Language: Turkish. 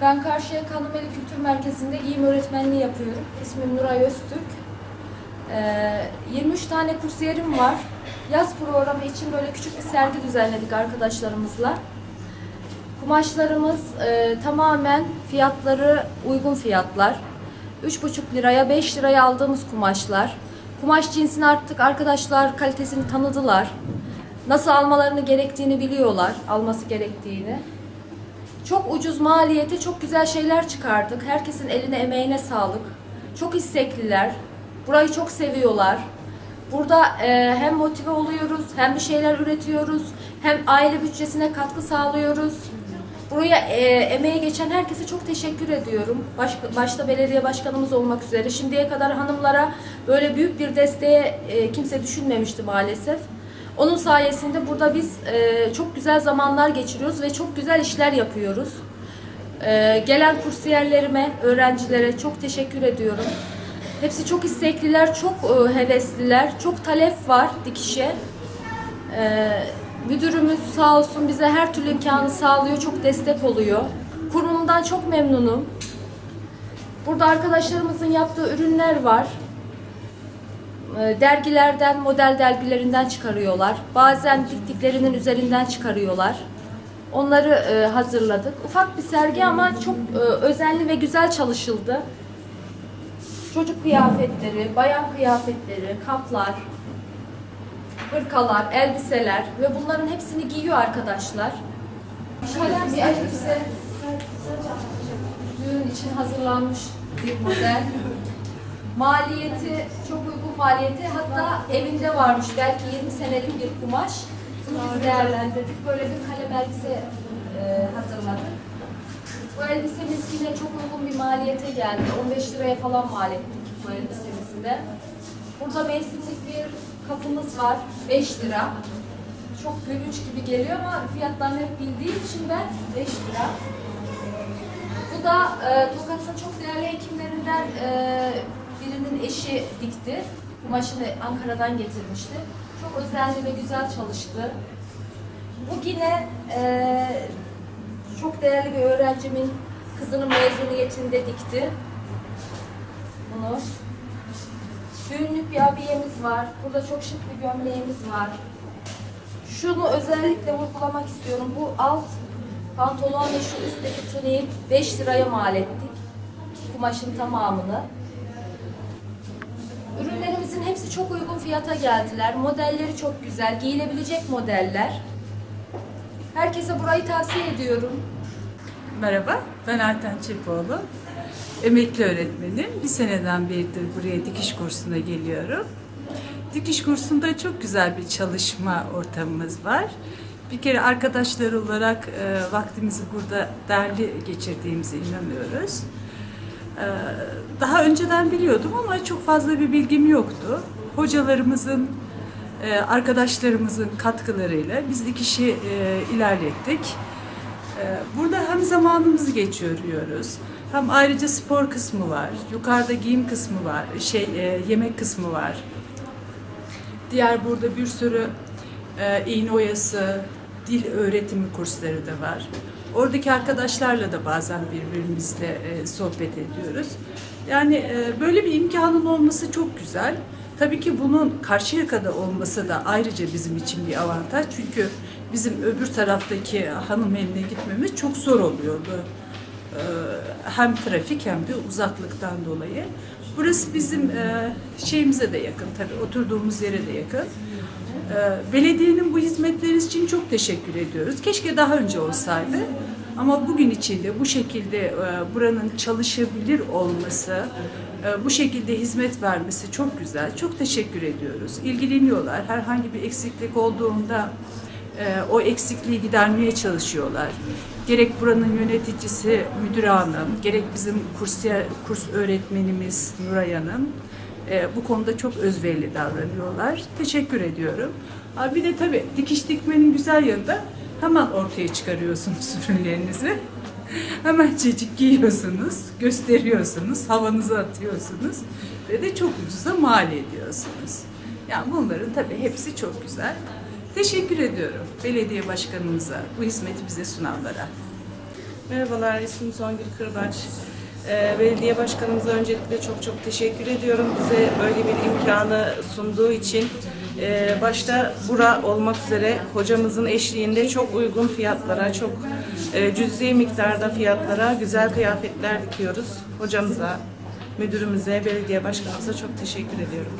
Ben Karşıyaka Hanımeli Kültür Merkezi'nde giyim öğretmenliği yapıyorum. İsmim Nuray Öztürk. Ee, 23 tane kursiyerim var. Yaz programı için böyle küçük bir sergi düzenledik arkadaşlarımızla. Kumaşlarımız e, tamamen fiyatları uygun fiyatlar. 3,5 liraya 5 liraya aldığımız kumaşlar. Kumaş cinsini artık arkadaşlar kalitesini tanıdılar. Nasıl almalarını gerektiğini biliyorlar, alması gerektiğini. Çok ucuz maliyete çok güzel şeyler çıkardık. Herkesin eline emeğine sağlık. Çok istekliler. Burayı çok seviyorlar. Burada e, hem motive oluyoruz, hem bir şeyler üretiyoruz, hem aile bütçesine katkı sağlıyoruz. Buraya e, emeği geçen herkese çok teşekkür ediyorum. Baş, başta belediye başkanımız olmak üzere. Şimdiye kadar hanımlara böyle büyük bir desteğe e, kimse düşünmemişti maalesef. Onun sayesinde burada biz e, çok güzel zamanlar geçiriyoruz ve çok güzel işler yapıyoruz. E, gelen kursiyerlerime, öğrencilere çok teşekkür ediyorum. Hepsi çok istekliler, çok e, hevesliler, çok talep var dikişe. E, müdürümüz sağ olsun bize her türlü imkanı sağlıyor, çok destek oluyor. Kurumumdan çok memnunum. Burada arkadaşlarımızın yaptığı ürünler var. E, dergilerden, model dergilerinden çıkarıyorlar. Bazen diktiklerinin üzerinden çıkarıyorlar. Onları e, hazırladık. Ufak bir sergi ama çok e, özenli ve güzel çalışıldı. Çocuk kıyafetleri, bayan kıyafetleri, kaplar, hırkalar, elbiseler ve bunların hepsini giyiyor arkadaşlar. Kalem bir elbise, düğün için hazırlanmış bir model. Maliyeti çok uygun maliyeti. Hatta evinde varmış belki 20 senelik bir kumaş. Bunu biz değerlendirdik. Böyle bir kalem elbise e, hazırladık. Bu elbisemiz yine çok uygun bir maliyete geldi. 15 liraya falan mal ettik bu elbisemizi de. Burada mevsimlik bir kapımız var. 5 lira. Çok gülünç gibi geliyor ama fiyatlarını hep bildiğim için ben 5 lira. Bu da e, Tokat'ın çok değerli hekimlerinden e, birinin eşi dikti. Kumaşını Ankara'dan getirmişti. Çok özenli ve güzel çalıştı. Bu yine e, çok değerli bir öğrencimin kızının mezuniyetinde dikti. Bunu. Düğünlük bir abiyemiz var. Burada çok şık bir gömleğimiz var. Şunu özellikle vurgulamak istiyorum. Bu alt pantolon ve şu üstteki tuniği 5 liraya mal ettik. Kumaşın tamamını. Ürünlerimizin hepsi çok uygun fiyata geldiler. Modelleri çok güzel, giyilebilecek modeller. Herkese burayı tavsiye ediyorum. Merhaba, ben Ayten Çepoğlu. Emekli öğretmenim. Bir seneden beridir buraya dikiş kursuna geliyorum. Dikiş kursunda çok güzel bir çalışma ortamımız var. Bir kere arkadaşlar olarak e, vaktimizi burada değerli geçirdiğimize inanıyoruz. E, daha önceden biliyordum ama çok fazla bir bilgim yoktu. Hocalarımızın, arkadaşlarımızın katkılarıyla biz dikişi e, ilerlettik. Ee, Burada hem zamanımızı geçiriyoruz, hem ayrıca spor kısmı var, yukarıda giyim kısmı var, şey e, yemek kısmı var. Diğer burada bir sürü e, iğne oyası, dil öğretimi kursları da var. Oradaki arkadaşlarla da bazen birbirimizle sohbet ediyoruz. Yani böyle bir imkanın olması çok güzel. Tabii ki bunun Karşıyaka'da olması da ayrıca bizim için bir avantaj. Çünkü bizim öbür taraftaki hanım eline gitmemiz çok zor oluyordu. Ee, Hem trafik hem de uzaklıktan dolayı. Burası bizim e, şeyimize de yakın tabii oturduğumuz yere de yakın. Ee, Belediyenin bu hizmetleri için çok teşekkür ediyoruz. Keşke daha önce olsaydı. Ama bugün içinde bu şekilde e, buranın çalışabilir olması, bu şekilde hizmet vermesi çok güzel. Çok teşekkür ediyoruz. İlgileniyorlar. Herhangi bir eksiklik olduğunda e, o eksikliği gidermeye çalışıyorlar. Gerek buranın yöneticisi Müdür Hanım, gerek bizim kursiyer, kurs öğretmenimiz Nuray Hanım, E, bu konuda çok özverili davranıyorlar. Teşekkür ediyorum. Bir de tabii dikiş dikmenin güzel yanı da hemen ortaya çıkarıyorsunuz ürünlerinizi. Hemen çecik giyiyorsunuz, gösteriyorsunuz, havanızı atıyorsunuz ve de çok ucuza mal ediyorsunuz. Yani bunların tabii hepsi çok güzel. Teşekkür ediyorum belediye başkanımıza, bu hizmeti bize sunanlara. Merhabalar, ismim Songül Kırbaç. Ee, belediye başkanımıza öncelikle çok çok teşekkür ediyorum. Bize böyle bir imkanı sunduğu için. Ee, başta bura olmak üzere hocamızın eşliğinde çok uygun fiyatlara, çok e, cüzi miktarda fiyatlara güzel kıyafetler dikiyoruz. Hocamıza, müdürümüze, belediye başkanımıza çok teşekkür ediyorum.